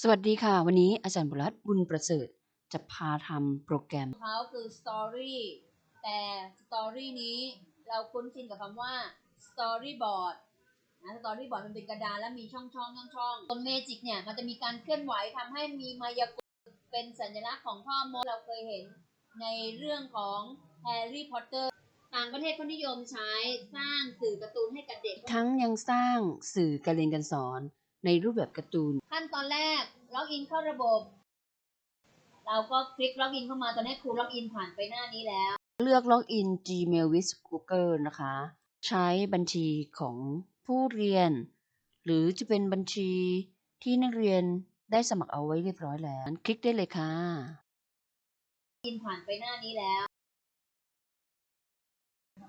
สวัสดีค่ะ วันนี้อาจารย์บุรัตน์บุญประเสริฐจะพาทำโปรแกรมเขาคือ story แต่ story นี้เราคุ้นชินกับคำว่า storyboard นะ storyboard มันเป็นกระดานแล้วมีช่องช่องช่องช่องตรงเมจิกเนี่ย มันจะมีการเคลื่อนไหวทำให้มีมายากลเป็นสัญลักษณ์ของพ่อมดเราเคยเห็นในเรื่องของแฮร์รี่พอตเตอร์ต่างประเทศเขานิยมใช้สร้างสื่อการ์ตูนให้กับเด็ก ทั้งยังสร้างสื่อการเรียนการสอน ในรูปแบบการ์ตูน ขั้นตอนแรกล็อกอินเข้าระบบ เราก็คลิกล็อกอินเข้ามาตอนนี้ครูล็อกอินผ่านไปหน้านี้แล้ว เลือกล็อกอิน Gmail with Google นะคะ ใช้บัญชีของผู้เรียน หรือจะเป็นบัญชีที่นักเรียนได้สมัครเอาไว้เรียบร้อยแล้ว คลิกได้เลยค่ะอินผ่านไปหน้านี้แล้ว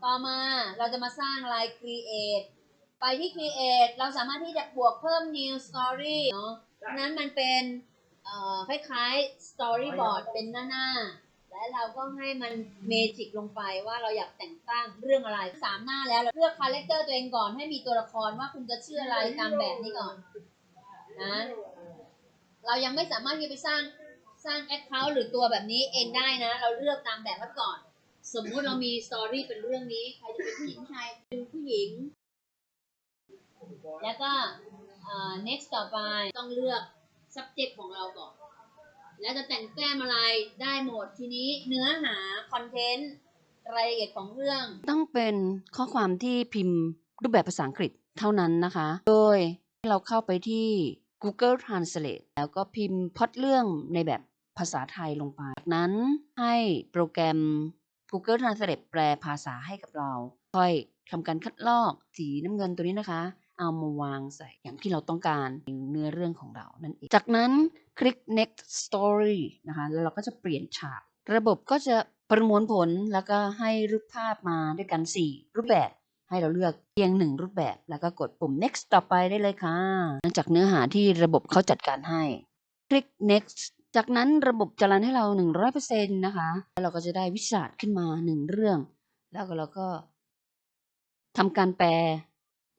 ต่อมาเราจะมาสร้างลาย create ไปที่ create เราสามารถที่จะบวกเพิ่ม new story เนาะดังนั้นมันเป็นเอ่อคล้ายๆ storyboard เป็นหน้าๆ และเราก็ให้มัน magic ลงไปว่าเราอยากแต่งตั้งเรื่องอะไรสามหน้าแล้วเราเลือก character ตัวเองก่อนให้มีตัวละครว่าคุณจะชื่ออะไรตามแบบนี้ก่อนนะเรายังไม่สามารถที่จะไปสร้างสร้าง Account หรือตัวแบบนี้เองได้นะ เราเลือกตามแบบไว้ก่อน สมมุติเรามีสตอรี่เป็นเรื่องนี้ ใครจะเป็นผู้หญิงชายเป็นผู้หญิง แล้วก็เอ่อ next ต่อไปต้องเลือก subject ของเราก่อน แล้วจะแต่งแต้มอะไรได้หมดทีนี้เนื้อหา content รายละเอียดของเรื่อง ต้องเป็นข้อความที่พิมพ์รูปแบบภาษาอังกฤษเท่านั้นนะคะ โดยเราเข้าไปที่ Google Translate แล้วก็พิมพ์พอดเรื่องในแบบภาษาไทยลงไป จากนั้นให้โปรแกรม Google Translate แปลภาษาให้กับเรา ค่อยทำการคัดลอกสีน้ำเงินตัวนี้นะคะ เอามาวางใส่อย่างที่เราต้องการในเนื้อเรื่องของเรานั่นเอง จากนั้นคลิก next story นะคะแล้วเราก็จะเปลี่ยนฉาก ระบบก็จะประมวลผลแล้วก็ให้รูปภาพมาด้วยกัน 4 รูปแบบให้เราเลือกเพียงหนึ่งรูปแบบแล้วก็กดปุ่ม next ต่อไปได้เลยค่ะ หลังจากเนื้อหาที่ระบบเขาจัดการให้ คลิก next จากนั้นระบบจะรันให้เรา 100%นะคะ แล้วเราก็จะได้วิชาต์ขึ้นมาหนึ่งเรื่อง แล้วก็เราก็ทำการแปล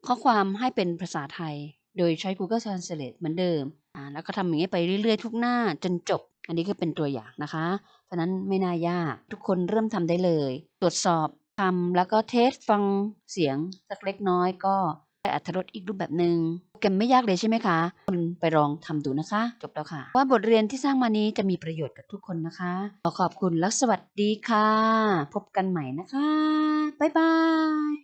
ข้อความให้เป็นภาษาไทย โดยใช้ Google Translate เหมือนเดิมอ่าแล้วก็ทำอย่างนี้ไปเรื่อยๆ ทุกหน้าจนจบ อันนี้ก็เป็นตัวอย่างนะคะ เพราะนั้นไม่น่ายากทุกคนเริ่มทำได้เลย ตรวจสอบทำแล้วก็เทสฟังเสียงสักเล็กน้อยก็ได้อัตรสอีกรูปแบบหนึง่งโปรแกรมไม่ยากเลยใช่ไหมคะคุณไปลองทำดูนะคะ จบแล้วค่ะ ว่าบทเรียนที่สร้างมานี้จะมีประโยชน์กับทุกคนนะคะ ขอขอบคุณและสวัสดีค่ะ พบกันใหม่นะคะ บ๊ายบาย